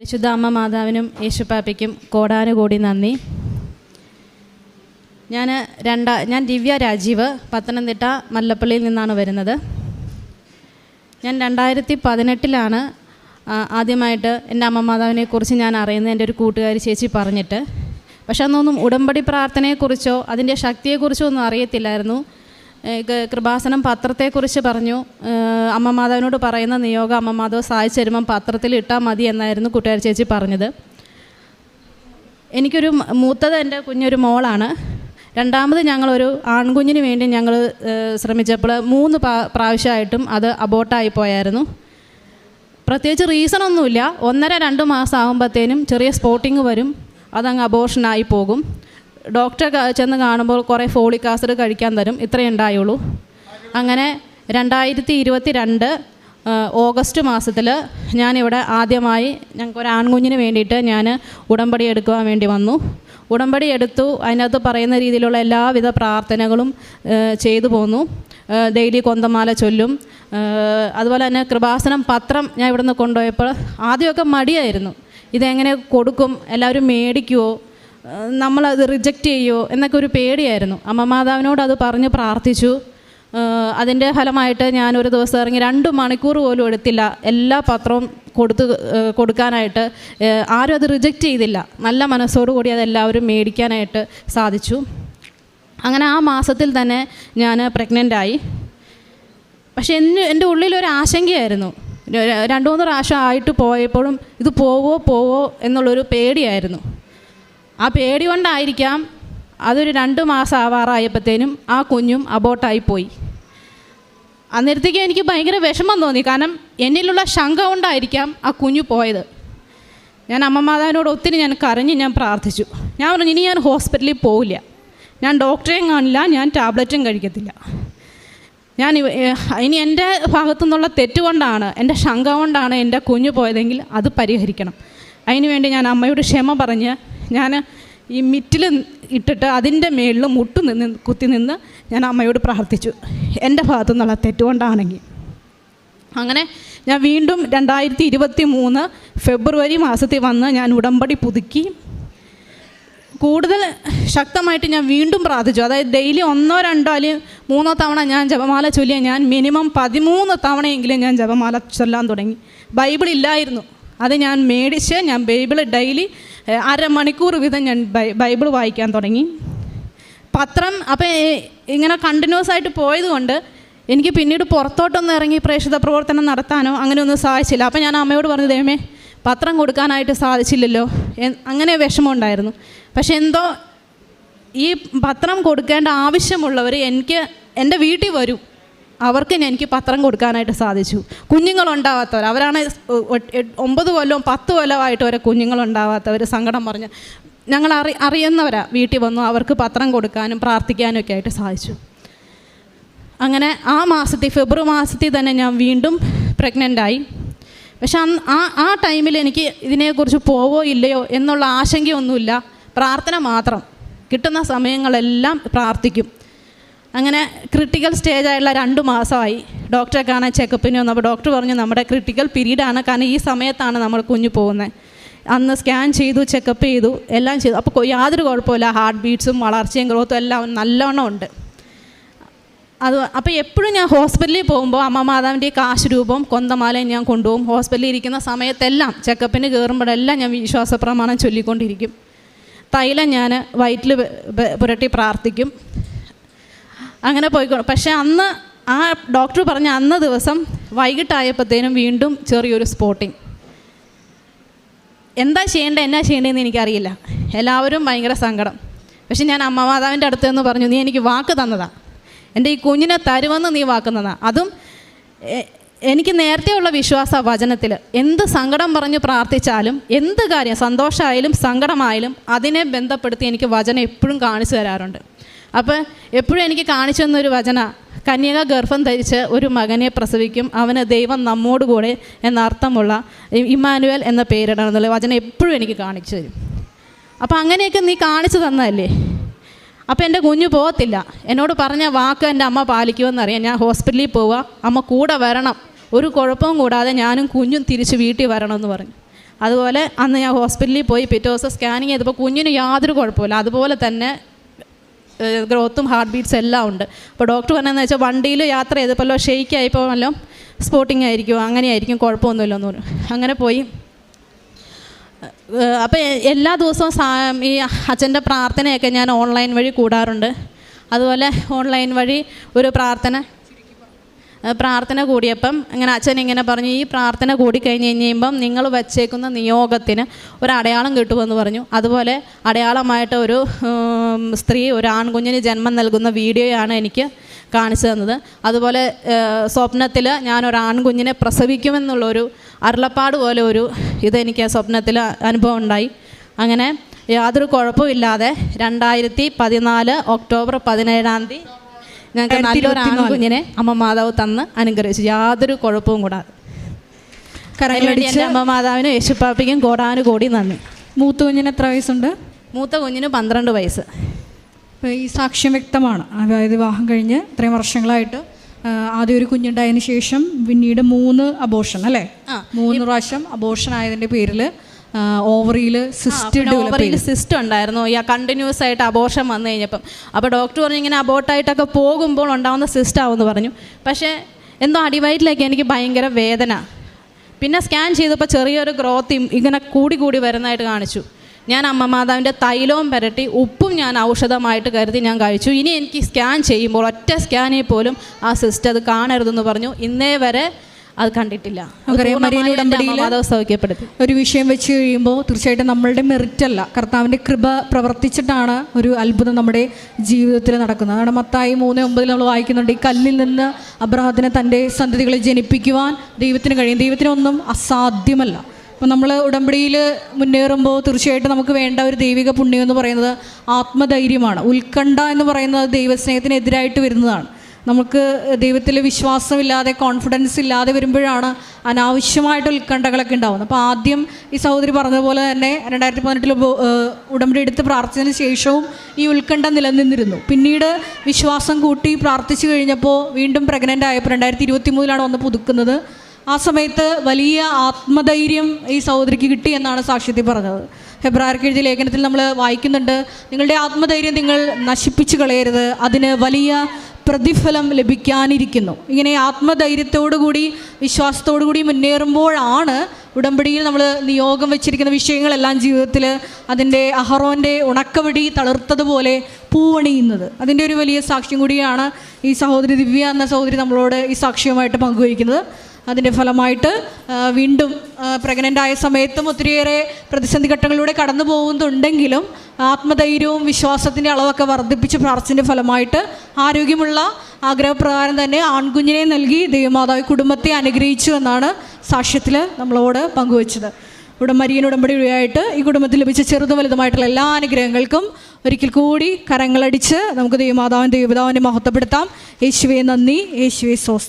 വിശുദ്ധ അമ്മ മാതാവിനും യേശുപ്പാപ്പയ്ക്കും കോടാനുകോടി നന്ദി. ഞാൻ രണ്ടാ ഞാൻ ദിവ്യ രാജീവ് പത്തനംതിട്ട മല്ലപ്പള്ളിയിൽ നിന്നാണ് വരുന്നത്. ഞാൻ രണ്ടായിരത്തി പതിനെട്ടിലാണ് ആദ്യമായിട്ട് എന്റെ അമ്മ മാതാവിനെ കുറിച്ച് ഞാൻ അറിയുന്നത് എന്റെ ഒരു കൂട്ടുകാരി ചേച്ചി പറഞ്ഞിട്ട്. പക്ഷെ അന്നൊന്നും ഉടമ്പടി പ്രാർത്ഥനയെക്കുറിച്ചോ അതിന്റെ ശക്തിയെക്കുറിച്ചോ ഒന്നും അറിയത്തില്ലായിരുന്നു. കൃപാസനം പത്രത്തെക്കുറിച്ച് പറഞ്ഞു. അമ്മ മാതാവിനോട് പറയുന്ന നിയോഗം അമ്മ മാതാവ് സഹായിച്ചു തരുമ്പം പത്രത്തിൽ ഇട്ടാൽ മതി എന്നായിരുന്നു കൂട്ടുകാർ ചേച്ചി പറഞ്ഞത്. എനിക്കൊരു മൂത്തത് എന്റെ കുഞ്ഞൊരു മോളാണ്. രണ്ടാമത് ഞങ്ങളൊരു ആൺകുഞ്ഞിന് വേണ്ടി ഞങ്ങൾ ശ്രമിച്ചപ്പോൾ മൂന്ന് പ്രാ- പ്രാവശ്യമായിട്ടും അത് അബോട്ടായി പോയായിരുന്നു. പ്രത്യേകിച്ച് റീസണൊന്നുമില്ല. ഒന്നര രണ്ട് മാസം ആകുമ്പോഴത്തേനും ചെറിയ സ്പോട്ടിങ് വരും. അതങ്ങ് അബോഷനായി പോകും. ഡോക്ടറെ ചെന്ന് കാണുമ്പോൾ കുറേ ഫോളിക് ആസിഡ് കഴിക്കാൻ തരും. ഇത്രയേ ഉണ്ടായുള്ളൂ. അങ്ങനെ രണ്ടായിരത്തി ഇരുപത്തി രണ്ട് ഓഗസ്റ്റ് മാസത്തിൽ ഞാനിവിടെ ആദ്യമായി ഞങ്ങൾക്ക് ഒരു ആൺകുഞ്ഞിന് വേണ്ടിയിട്ട് ഞാൻ ഉടമ്പടി എടുക്കുവാൻ വേണ്ടി വന്നു. ഉടമ്പടി എടുത്തു. അതിനകത്ത് പറയുന്ന രീതിയിലുള്ള എല്ലാവിധ പ്രാർത്ഥനകളും ചെയ്തു പോന്നു. ഡെയിലി കൊന്തമാല ചൊല്ലും. അതുപോലെ തന്നെ കൃപാസനം പത്രം ഞാൻ ഇവിടുന്ന് കൊണ്ടുപോയപ്പോൾ ആദ്യമൊക്കെ മടിയായിരുന്നു. ഇതെങ്ങനെ കൊടുക്കും? എല്ലാവരും മേടിക്കുമോ നമ്മളത് റിജക്റ്റ് ചെയ്യുമോ എന്നൊക്കെ ഒരു പേടിയായിരുന്നു. അമ്മ മാതാവിനോട് അത് പറഞ്ഞ് പ്രാർത്ഥിച്ചു. അതിന്റെ ഫലമായിട്ട് ഞാൻ ഒരു ദിവസം ഇറങ്ങി രണ്ട് മണിക്കൂർ പോലും എടുത്തില്ല. എല്ലാ പത്രവും കൊടുത്ത് കൊടുക്കാനായിട്ട്. ആരും അത് റിജക്റ്റ് ചെയ്തില്ല. നല്ല മനസ്സോടുകൂടി അതെല്ലാവരും മേടിക്കാനായിട്ട് സാധിച്ചു. അങ്ങനെ ആ മാസത്തിൽ തന്നെ ഞാൻ പ്രഗ്നന്റായി പക്ഷെ എന്നെ എന്റെ ഉള്ളിലൊരു ആശങ്കയായിരുന്നു. രണ്ട് മൂന്ന് പ്രാവശ്യം ആയിട്ട് പോയപ്പോഴും ഇത് പോവോ പോവോ എന്നുള്ളൊരു പേടിയായിരുന്നു. ആ പേടി കൊണ്ടായിരിക്കാം അതൊരു രണ്ട് മാസം ആവാറായപ്പോഴത്തേനും ആ കുഞ്ഞും അബോട്ടായി പോയി അന്നേരത്തേക്കും എനിക്ക് ഭയങ്കര വിഷമം തോന്നി. കാരണം എന്നിലുള്ള ശങ്ക കൊണ്ടായിരിക്കാം ആ കുഞ്ഞു പോയത്. ഞാൻ അമ്മമാതാവിനോട് ഒത്തിരി ഞാൻ കരഞ്ഞ് ഞാൻ പ്രാർത്ഥിച്ചു. ഞാൻ പറഞ്ഞു ഇനി ഞാൻ ഹോസ്പിറ്റലിൽ പോവില്ല. ഞാൻ ഡോക്ടറെയും കാണില്ല ഞാൻ ടാബ്ലറ്റും കഴിക്കത്തില്ല. ഞാൻ ഇനി എന്റെ ഭാഗത്തു നിന്നുള്ള തെറ്റുകൊണ്ടാണ് എന്റെ ശങ്ക കൊണ്ടാണ് എന്റെ കുഞ്ഞു പോയതെങ്കിൽ അത് പരിഹരിക്കണം. അതിനുവേണ്ടി ഞാൻ അമ്മയോട് ക്ഷമ പറഞ്ഞ് ഞാൻ ഈ മിറ്റിൽ ഇട്ടിട്ട് അതിന്റെ മേളിൽ മുട്ട് നിന്ന് കുത്തി നിന്ന് ഞാൻ അമ്മയോട് പ്രാർത്ഥിച്ചു. എന്റെ ഭാഗത്തു നിന്നുള്ള തെറ്റുകൊണ്ടാണെങ്കിൽ. അങ്ങനെ ഞാൻ വീണ്ടും രണ്ടായിരത്തി ഇരുപത്തി മൂന്ന് ഫെബ്രുവരി മാസത്തിൽ വന്ന് ഞാൻ ഉടമ്പടി പുതുക്കി. കൂടുതൽ ശക്തമായിട്ട് ഞാൻ വീണ്ടും പ്രാർത്ഥിച്ചു. അതായത് ഡെയിലി ഒന്നോ രണ്ടോ അല്ലെങ്കിൽ മൂന്നോ തവണ ഞാൻ ജപമാല ചൊല്ലിയ ഞാൻ മിനിമം പതിമൂന്ന് തവണയെങ്കിലും ഞാൻ ജപമാല ചൊല്ലാൻ തുടങ്ങി. ബൈബിൾ ഇല്ലായിരുന്നു. അത് ഞാൻ മേടിച്ച് ഞാൻ ബൈബിൾ ഡെയിലി അരമണിക്കൂർ വീതം ഞാൻ ബൈബിൾ വായിക്കാൻ തുടങ്ങി. പത്രം അപ്പം ഇങ്ങനെ കണ്ടിന്യൂസ് ആയിട്ട് പോയതുകൊണ്ട് എനിക്ക് പിന്നീട് പുറത്തോട്ടൊന്നും ഇറങ്ങി പ്രേക്ഷിത പ്രവർത്തനം നടത്താനോ അങ്ങനെയൊന്നും സാധിച്ചില്ല. അപ്പം ഞാൻ അമ്മയോട് പറഞ്ഞു ദൈവമേ പത്രം കൊടുക്കാനായിട്ട് സാധിച്ചില്ലല്ലോ. അങ്ങനെ വിഷമമുണ്ടായിരുന്നു. പക്ഷെ എന്തോ ഈ പത്രം കൊടുക്കേണ്ട ആവശ്യമുള്ളവർ എനിക്ക് എന്റെ വീട്ടിൽ വരും. അവർക്ക് എനിക്ക് പത്രം കൊടുക്കാനായിട്ട് സാധിച്ചു. കുഞ്ഞുങ്ങളുണ്ടാവാത്തവർ അവരാണ് ഒമ്പത് കൊല്ലവും പത്ത് കൊല്ലമായിട്ട് വരെ കുഞ്ഞുങ്ങളുണ്ടാവാത്തവർ സങ്കടം പറഞ്ഞ് ഞങ്ങൾ അറി അറിയുന്നവരാ വീട്ടിൽ വന്നു അവർക്ക് പത്രം കൊടുക്കാനും പ്രാർത്ഥിക്കാനും ഒക്കെ ആയിട്ട് സാധിച്ചു. അങ്ങനെ ആ മാസത്തിൽ ഫെബ്രുവരി മാസത്തിൽ തന്നെ ഞാൻ വീണ്ടും പ്രഗ്നന്റായി പക്ഷെ അന്ന് ആ ആ ടൈമിൽ എനിക്ക് ഇതിനെക്കുറിച്ച് പോവോ ഇല്ലയോ എന്നുള്ള ആശങ്കയൊന്നുമില്ല. പ്രാർത്ഥന മാത്രം. കിട്ടുന്ന സമയങ്ങളെല്ലാം പ്രാർത്ഥിക്കും. അങ്ങനെ ക്രിട്ടിക്കൽ സ്റ്റേജ് സ്റ്റേജായുള്ള രണ്ട് മാസമായി. ഡോക്ടറെ കാണാൻ ചെക്കപ്പിന് വന്നു അപ്പോൾ ഡോക്ടർ പറഞ്ഞു നമ്മുടെ ക്രിട്ടിക്കൽ പീരീഡാണ് കാരണം ഈ സമയത്താണ് നമ്മൾ കുഞ്ഞു പോകുന്നത്. അന്ന് സ്കാൻ ചെയ്തു ചെക്കപ്പ് ചെയ്തു എല്ലാം ചെയ്തു. അപ്പോൾ യാതൊരു കുഴപ്പമില്ല ഹാർട്ട് ബീറ്റ്സും വളർച്ചയും ഗ്രോത്തും എല്ലാം നല്ലോണം ഉണ്ട്. അത് അപ്പോൾ എപ്പോഴും ഞാൻ ഹോസ്പിറ്റലിൽ പോകുമ്പോൾ അമ്മ മാതാവിന്റെ കാശ് രൂപം കൊന്തമാലയും ഞാൻ കൊണ്ടുപോകും. ഹോസ്പിറ്റലിൽ ഇരിക്കുന്ന സമയത്തെല്ലാം ചെക്കപ്പിന് കയറുമ്പോഴെല്ലാം ഞാൻ വിശ്വാസ പ്രമാണം ചൊല്ലിക്കൊണ്ടിരിക്കും. തൈലം ഞാൻ വയറ്റിൽ പുരട്ടി പ്രാർത്ഥിക്കും. അങ്ങനെ പോയിക്കോ പക്ഷെ അന്ന് ആ ഡോക്ടർ പറഞ്ഞ അന്ന് ദിവസം വൈകിട്ടായപ്പോഴത്തേനും വീണ്ടും ചെറിയൊരു സ്പോട്ടിങ്. എന്താ ചെയ്യേണ്ടത് എന്നാ ചെയ്യേണ്ടതെന്ന് എനിക്കറിയില്ല. എല്ലാവരും ഭയങ്കര സങ്കടം. പക്ഷെ ഞാൻ അമ്മ മാതാവിന്റെ അടുത്ത് നിന്ന് പറഞ്ഞു നീ എനിക്ക് വാക്ക് തന്നതാ. എന്റെ ഈ കുഞ്ഞിനെ തരുമെന്ന് നീ വാക്ക് തന്നതാ അതും എനിക്ക് നേരത്തെയുള്ള വിശ്വാസ വചനത്തിൽ എന്ത് സങ്കടം പറഞ്ഞ് പ്രാർത്ഥിച്ചാലും എന്ത് കാര്യം സന്തോഷമായാലും സങ്കടമായാലും അതിനെ ബന്ധപ്പെടുത്തി എനിക്ക് വചനം എപ്പോഴും കാണിച്ചു തരാറുണ്ട്. അപ്പോൾ എപ്പോഴും എനിക്ക് കാണിച്ചു തന്നൊരു വചന കന്യക ഗർഭം ധരിച്ച് ഒരു മകനെ പ്രസവിക്കും അവന് ദൈവം നമ്മോടുകൂടെ എന്ന അർത്ഥമുള്ള ഇമ്മാനുവൽ എന്ന പേരിടണം എന്നുള്ള വചനം എപ്പോഴും എനിക്ക് കാണിച്ചു തരും. അപ്പം അങ്ങനെയൊക്കെ നീ കാണിച്ചു തന്നതല്ലേ? അപ്പോൾ എന്റെ കുഞ്ഞു പോകത്തില്ല. എന്നോട് പറഞ്ഞ വാക്ക് എന്റെ അമ്മ പാലിക്കുമെന്നറിയാം. ഞാൻ ഹോസ്പിറ്റലിൽ പോവുക അമ്മ കൂടെ വരണം. ഒരു കുഴപ്പവും കൂടാതെ ഞാനും കുഞ്ഞും തിരിച്ച് വീട്ടിൽ വരണമെന്ന് പറഞ്ഞു. അതുപോലെ അന്ന് ഞാൻ ഹോസ്പിറ്റലിൽ പോയി പിറ്റേ ദിവസം സ്കാനിങ് ചെയ്തപ്പോൾ കുഞ്ഞിന് യാതൊരു കുഴപ്പമില്ല അതുപോലെ തന്നെ ഗ്രോത്തും ഹാർട്ട് ബീറ്റ്സ് എല്ലാം ഉണ്ട്. അപ്പോൾ ഡോക്ടർ പറഞ്ഞതെന്ന് വെച്ചാൽ വണ്ടിയിൽ യാത്ര ചെയ്തപ്പോൾ ഷെയ്ക്ക് ആയപ്പോൾ വല്ലതും സ്പോട്ടിങ് ആയിരിക്കും അങ്ങനെയായിരിക്കും കുഴപ്പമൊന്നുമില്ലെന്ന് പറഞ്ഞു. അങ്ങനെ പോയി. അപ്പോൾ എല്ലാ ദിവസവും ഈ അച്ഛന്റെ പ്രാർത്ഥനയൊക്കെ ഞാൻ ഓൺലൈൻ വഴി കൂടാറുണ്ട്. അതുപോലെ ഓൺലൈൻ വഴി ഒരു പ്രാർത്ഥന പ്രാർത്ഥന കൂടിയപ്പം ഇങ്ങനെ അച്ഛൻ ഇങ്ങനെ പറഞ്ഞു ഈ പ്രാർത്ഥന കൂടി കഴിഞ്ഞ് കഴിയുമ്പം നിങ്ങൾ വച്ചേക്കുന്ന നിയോഗത്തിന് ഒരു അടയാളം കിട്ടുമെന്ന് പറഞ്ഞു. അതുപോലെ അടയാളമായിട്ട് ഒരു സ്ത്രീ ഒരു ആൺകുഞ്ഞിന് ജന്മം നൽകുന്ന വീഡിയോയാണ് എനിക്ക് കാണിച്ചു തന്നത്. അതുപോലെ സ്വപ്നത്തിൽ ഞാൻ ഒരു ആൺകുഞ്ഞിനെ പ്രസവിക്കുമെന്നുള്ളൊരു അരുളപ്പാട് പോലെ ഒരു ഇതെനിക്ക് സ്വപ്നത്തിൽ അനുഭവം ഉണ്ടായി. അങ്ങനെ യാതൊരു കുഴപ്പമില്ലാതെ രണ്ടായിരത്തി പതിനാല് ഒക്ടോബർ പതിനേഴാം തീയതി ഞങ്ങൾക്ക് നല്ലൊരു ആൺകുഞ്ഞിനെ അമ്മ മാതാവ് തന്ന് അനുഗ്രഹിച്ചു. യാതൊരു കുഴപ്പവും കൂടാതെ. കരങ്ങളടിച്ച് അമ്മ മാതാവിനും യേശുപ്പാപ്പിക്കും കോടാനുകോടി നന്ദി. മൂത്ത കുഞ്ഞിന് എത്ര വയസ്സുണ്ട്? മൂത്ത കുഞ്ഞിന് പന്ത്രണ്ട് വയസ്സ്. ഈ സാക്ഷ്യം വ്യക്തമാണ്. അതായത് വിവാഹം കഴിഞ്ഞ് ഇത്രയും വർഷങ്ങളായിട്ട് ആദ്യം ഒരു കുഞ്ഞുണ്ടായതിനു ശേഷം പിന്നീട് മൂന്ന് അബോഷൻ അല്ലേ? മൂന്ന് പ്രാവശ്യം അബോഷൻ ആയതിന്റെ പേരിൽ ഓവറിയിൽ സിസ്റ്റ് ഓവറിയിൽ സിസ്റ്റ് ഉണ്ടായിരുന്നു. ഈ കണ്ടിന്യൂസ് ആയിട്ട് അബോർഷൻ വന്നു കഴിഞ്ഞപ്പം. അപ്പോൾ ഡോക്ടർ പറഞ്ഞു ഇങ്ങനെ അബോട്ടായിട്ടൊക്കെ പോകുമ്പോൾ ഉണ്ടാവുന്ന സിസ്റ്റം ആവുമെന്ന് പറഞ്ഞു. പക്ഷേ എന്തോ അടിവയറ്റിലേക്ക് എനിക്ക് ഭയങ്കര വേദന. പിന്നെ സ്കാൻ ചെയ്തപ്പോൾ ചെറിയൊരു ഗ്രോത്ത് ഇങ്ങനെ കൂടി കൂടി വരുന്നതായിട്ട് കാണിച്ചു. ഞാൻ അമ്മ മാതാവിന്റെ തൈലവും പുരട്ടി ഉപ്പും ഞാൻ ഔഷധമായിട്ട് കരുതി ഞാൻ കഴിച്ചു. ഇനി എനിക്ക് സ്കാൻ ചെയ്യുമ്പോൾ ഒറ്റ സ്കാനിൽ പോലും ആ സിസ്റ്റർ അത് കാണരുതെന്ന് പറഞ്ഞു. ഇന്നേ വരെ അത് കണ്ടിട്ടില്ല. ഒരു വിഷയം വെച്ച് കഴിയുമ്പോൾ തീർച്ചയായിട്ടും നമ്മളുടെ മെറിറ്റ് അല്ല കർത്താവിന്റെ കൃപ പ്രവർത്തിച്ചിട്ടാണ് ഒരു അത്ഭുതം നമ്മുടെ ജീവിതത്തിൽ നടക്കുന്നത്. അതാണ് മത്തായി മൂന്ന് ഒമ്പതിൽ നമ്മൾ വായിക്കുന്നുണ്ട് ഈ കല്ലിൽ നിന്ന് അബ്രഹത്തിനെ തന്റെ സന്തതികളെ ജനിപ്പിക്കുവാൻ ദൈവത്തിന് കഴിയും. ദൈവത്തിനൊന്നും അസാധ്യമല്ല. അപ്പം നമ്മൾ ഉടമ്പടിയിൽ മുന്നേറുമ്പോൾ തീർച്ചയായിട്ടും നമുക്ക് വേണ്ട ഒരു ദൈവിക പുണ്യം എന്ന് പറയുന്നത് ആത്മധൈര്യമാണ്. ഉത്കണ്ഠ എന്ന് പറയുന്നത് ദൈവസ്നേഹത്തിനെതിരായിട്ട് വരുന്നതാണ്. നമുക്ക് ദൈവത്തിൽ വിശ്വാസമില്ലാതെ കോൺഫിഡൻസ് ഇല്ലാതെ വരുമ്പോഴാണ് അനാവശ്യമായിട്ട് ഉത്കണ്ഠകളൊക്കെ ഉണ്ടാവുന്നത്. അപ്പോൾ ആദ്യം ഈ സഹോദരി പറഞ്ഞതുപോലെ തന്നെ രണ്ടായിരത്തി പതിനെട്ടിൽ ഉടമ്പടി എടുത്ത് പ്രാർത്ഥിച്ചതിന് ശേഷവും ഈ ഉത്കണ്ഠ നിലനിന്നിരുന്നു. പിന്നീട് വിശ്വാസം കൂട്ടി പ്രാർത്ഥിച്ചു കഴിഞ്ഞപ്പോൾ വീണ്ടും പ്രഗ്നന്റ് ആയപ്പോൾ രണ്ടായിരത്തി ഇരുപത്തി മൂന്നിലാണ് വന്ന് പുതുക്കുന്നത്. ആ സമയത്ത് വലിയ ആത്മധൈര്യം ഈ സഹോദരിക്ക് കിട്ടി എന്നാണ് സാക്ഷ്യത്തിൽ പറഞ്ഞത്. ഫെബ്രുവരിക്ക് എഴുതിയ ലേഖനത്തിൽ നമ്മൾ വായിക്കുന്നുണ്ട് നിങ്ങളുടെ ആത്മധൈര്യം നിങ്ങൾ നശിപ്പിച്ചു കളയരുത്. അതിന് വലിയ പ്രതിഫലം ലഭിക്കാനിരിക്കുന്നു. ഇങ്ങനെ ആത്മധൈര്യത്തോടുകൂടി വിശ്വാസത്തോടു കൂടി മുന്നേറുമ്പോഴാണ് ഉടമ്പടിയിൽ നമ്മൾ നിയോഗം വെച്ചിരിക്കുന്ന വിഷയങ്ങളെല്ലാം ജീവിതത്തിൽ അതിന്റെ അഹറോന്റെ ഉണക്കവടി തളിർത്തതുപോലെ പൂവണിയുന്നത്. അതിന്റെ ഒരു വലിയ സാക്ഷ്യം കൂടിയാണ് ഈ സഹോദരി ദിവ്യ എന്ന സഹോദരി നമ്മളോട് ഈ സാക്ഷ്യവുമായിട്ട് പങ്കുവയ്ക്കുന്നത്. അതിന്റെ ഫലമായിട്ട് വീണ്ടും പ്രഗ്നന്റ് ആയ സമയത്തും ഒത്തിരിയേറെ പ്രതിസന്ധി ഘട്ടങ്ങളിലൂടെ കടന്നു പോകുന്നുണ്ടെങ്കിലും ആത്മധൈര്യവും വിശ്വാസത്തിന്റെ അളവൊക്കെ വർദ്ധിപ്പിച്ച് പ്രാർത്ഥിച്ചതിന്റെ ഫലമായിട്ട് ആരോഗ്യമുള്ള ആഗ്രഹപ്രകാരം തന്നെ ആൺകുഞ്ഞിനെ നൽകി ദൈവമാതാവ് കുടുംബത്തെ അനുഗ്രഹിച്ചു എന്നാണ് സാക്ഷ്യത്തിൽ നമ്മളോട് പങ്കുവച്ചത്. ഉടമ്പരിയൻ ഉടമ്പടി വഴിയായിട്ട് ഈ കുടുംബത്തിൽ ലഭിച്ച ചെറുതും വലുതുമായിട്ടുള്ള എല്ലാ അനുഗ്രഹങ്ങൾക്കും ഒരിക്കൽ കൂടി കരങ്ങളടിച്ച് നമുക്ക് ദൈവമാതാവിന്റെ ദൈവപിതാവിനെ മഹത്വപ്പെടുത്താം. യേശുവെ നന്ദി യേശുവെ സ്വസ്തി.